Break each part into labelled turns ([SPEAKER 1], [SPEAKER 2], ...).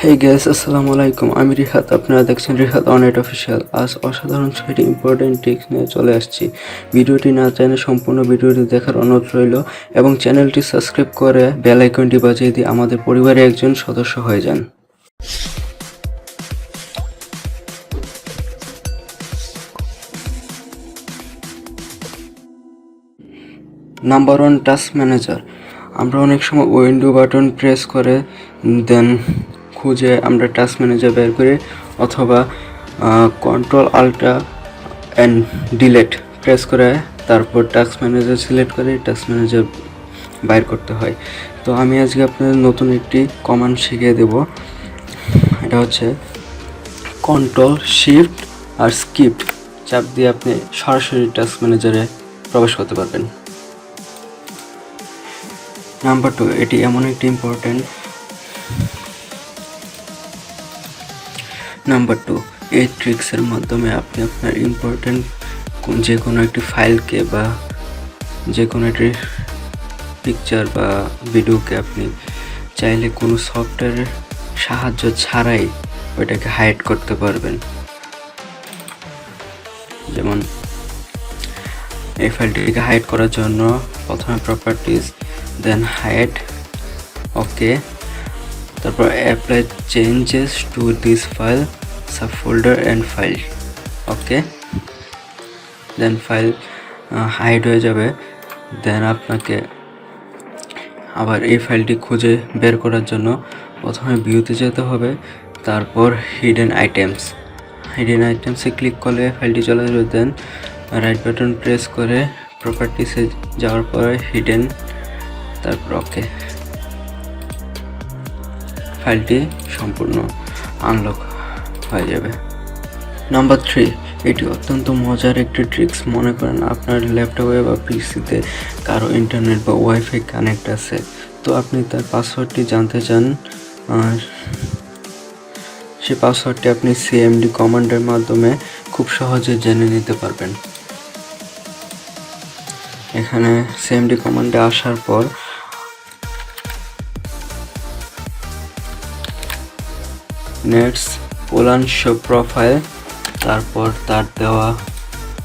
[SPEAKER 1] হেই gas আসসালামু আলাইকুম আমি রিহাত আপনারা দেখছেন রিহাত অনেট অফিসিয়াল আজ অসাধারণ ছয়টি ইম্পর্টেন্ট টিপস নিয়ে চলে আসছি। ভিডিওটি না জানে সম্পূর্ণ ভিডিওটি দেখার অনুরোধ রইল এবং চ্যানেলটি সাবস্ক্রাইব করে বেল আইকনটি বাজিয়ে দিয়ে আমাদের পরিবারের একজন সদস্য হয়ে যান। নাম্বার ওয়ান টাস্ক ম্যানেজার আমরা অনেক সময় উইন্ডো বাটন প্রেস করে দেন খুঁজে আমরা টাস্ক ম্যানেজার বের করি অথবা control alt and delete press করে তারপর টাস্ক ম্যানেজার সিলেক্ট করে টাস্ক ম্যানেজার বাইর করতে হয়। তো আমি আজকে আপনাদের নতুন একটি কমান্ড শিখিয়ে দেব। এটা হচ্ছে কন্ট্রোল শিফট আর স্কিপ্ট চাপ দিয়ে আপনি সরাসরি টাস্ক ম্যানেজারে প্রবেশ করতে পারবেন। নাম্বার টু এটি এমন একটি ইম্পর্ট্যান্ট নাম্বার টু এই ট্রিক্সের মাধ্যমে আপনি আপনার ইম্পর্ট্যান্ট যে কোনো একটি ফাইলকে বা যে কোনো একটি পিকচার বা ভিডিওকে আপনি চাইলে কোনো সফটওয়্যারের সাহায্য ছাড়াই ওইটাকে হাইড করতে পারবেন। যেমন, এই ফাইলটিকে হাইড করার জন্য প্রথমে প্রপার্টিজ দেন হাইড ওকে তারপর apply changes to this file subfolder and file okay then file hide হয়ে যাবে। দেন আপনাকে আবার এই ফাইলটি খুঁজে বের করার জন্য প্রথমে ভিউতে যেতে হবে, তারপর হিডেন আইটেমস হিডেন আইটেমসে ক্লিক করলে ফাইলটি চলে যাবে দেন রাইট বাটন প্রেস করে প্রপার্টিসে যাওয়ার পরে হিডেন তারপর ওকে ফাইলটি সম্পূর্ণ আনলক হয়ে যাবে। নাম্বার থ্রি এটি অত্যন্ত মজার একটি ট্রিক্স মনে করেন আপনার ল্যাপটপে বা পিসিতে কারও ইন্টারনেট বা ওয়াইফাই কানেক্ট আছে। তো আপনি তার পাসওয়ার্ডটি জানতে চান সে পাসওয়ার্ডটি আপনি সিএমডি কমান্ডের মাধ্যমে খুব সহজে জেনে নিতে পারবেন। এখানে সিএমডি কমান্ডে আসার পর নেটস পোলান শো প্রোফাইল তারপর তার দেওয়া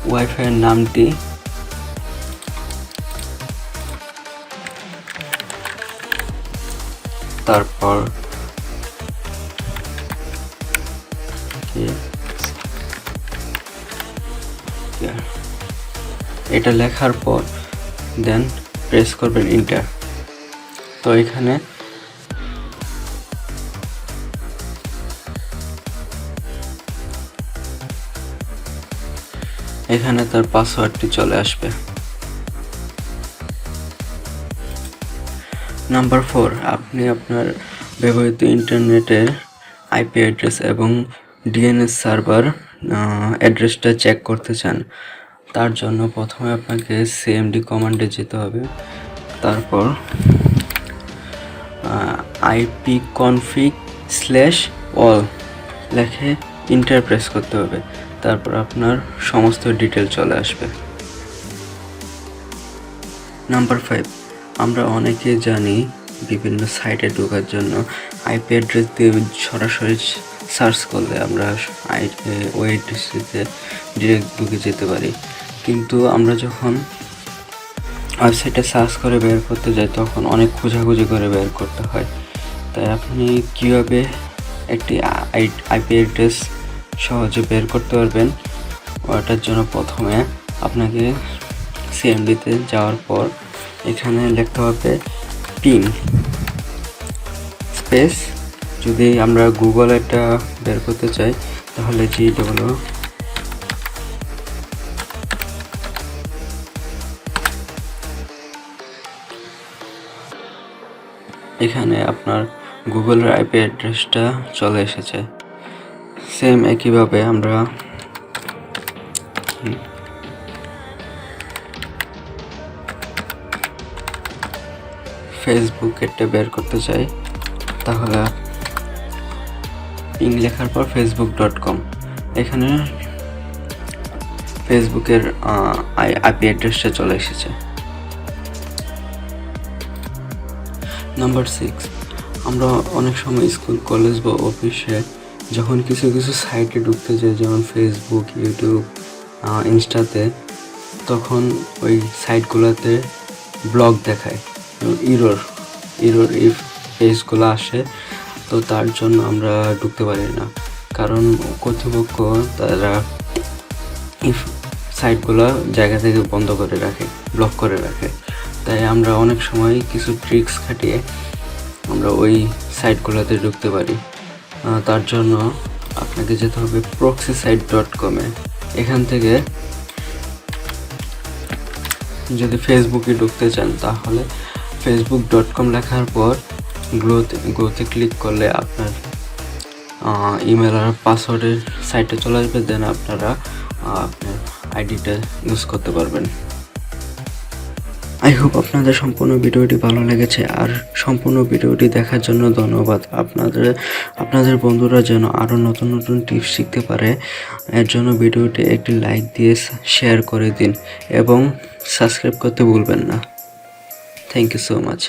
[SPEAKER 1] ওয়াইফাইয়ের নামটি। তারপর এটা লেখার পর দেন প্রেস করবেন ইন্টার তো এখানে এখানে তার পাসওয়ার্ডটি চলে আসবে। নাম্বার ফোর আপনি আপনার ব্যবহৃত ইন্টারনেটের আইপি অ্যাড্রেস এবং ডিএনএস সার্ভার অ্যাড্রেসটা চেক করতে চান। তার জন্য প্রথমে আপনাকে সিএমডি কমান্ডে যেতে হবে। তারপর আইপি কনফিগ স্ল্যাশ অল লেখে ইন্টার প্রেস করতে হবে। তারপর আপনার সমস্ত ডিটেল চলে আসবে। নাম্বার ফাইভ আমরা অনেকে জানি বিভিন্ন সাইটে ঢোকার জন্য আইপি অ্যাড্রেস দিয়ে সরাসরি সার্চ করলে আমরা আই ওই অ্যাড্রেসটিতে ডিরেক্ট ঢুকে যেতে পারি। কিন্তু আমরা যখন ওয়েবসাইটে সার্চ করে বের করতে যাই, তখন অনেক খোঁজাখুঁজি করে বের করতে হয়। তাই আপনি কীভাবে একটি আইপি অ্যাড্রেস সহজে বের করতে পারবেন। ওটার জন্য প্রথমে আপনাকে সিএমডিতে যাওয়ার পর এখানে লিখতে হবে পিন স্পেস, যদি আমরা গুগল এটা বের করতে চাই, তাহলে জি ডবল এখানে আপনার গুগলের আইপি অ্যাড্রেসটা চলে এসেছে। সেম একইভাবে আমরা ফেসবুকেরটা বের করতে চাই, তাহলে পিং লেখার পর ফেসবুক ডট কম এখানে ফেসবুকের আইপি অ্যাড্রেসটা চলে এসেছে। নাম্বার সিক্স আমরা অনেক সময় স্কুল কলেজ বা অফিসে যখন কিছু কিছু সাইটে ঢুকতে যাই, যেমন ফেসবুক ইউটিউব ইনস্টাতে তখন ওই সাইটগুলোতে ব্লগ দেখায়। ইরোর ইরোর ইফ পেজগুলো আসে, তো তার জন্য আমরা ঢুকতে পারি না। কারণ কর্তৃপক্ষ তারা ইফ সাইটগুলো জায়গা থেকে বন্ধ করে রাখে ব্লক করে রাখে। তাই আমরা অনেক সময় কিছু ট্রিক্স খাটিয়ে আমরা ওই সাইটগুলোতে ঢুকতে পারি। তার জন্য আপনাকে যেতে হবে প্রক্সি সাইট ডট কমে এখান থেকে যদি ফেসবুকে ঢুকতে চান, তাহলে ফেসবুক ডট কম লেখার পর গ্রোতে গ্রোতে ক্লিক করলে আপনার ইমেল আর পাসওয়ার্ডের সাইটে চলে আসবে দেন আপনারা আপনার আইডিটা ইউজ করতে পারবেন। আই হোপ আপনাদের সম্পূর্ণ ভিডিওটি ভালো লেগেছে, আর সম্পূর্ণ ভিডিওটি দেখার জন্য ধন্যবাদ। আপনাদের আপনাদের বন্ধুরা যেন আরও নতুন নতুন টিপস শিখতে পারে, এর জন্য ভিডিওটি একটি লাইক দিয়ে শেয়ার করে দিন, এবং সাবস্ক্রাইব করতে ভুলবেন না। Thank you so much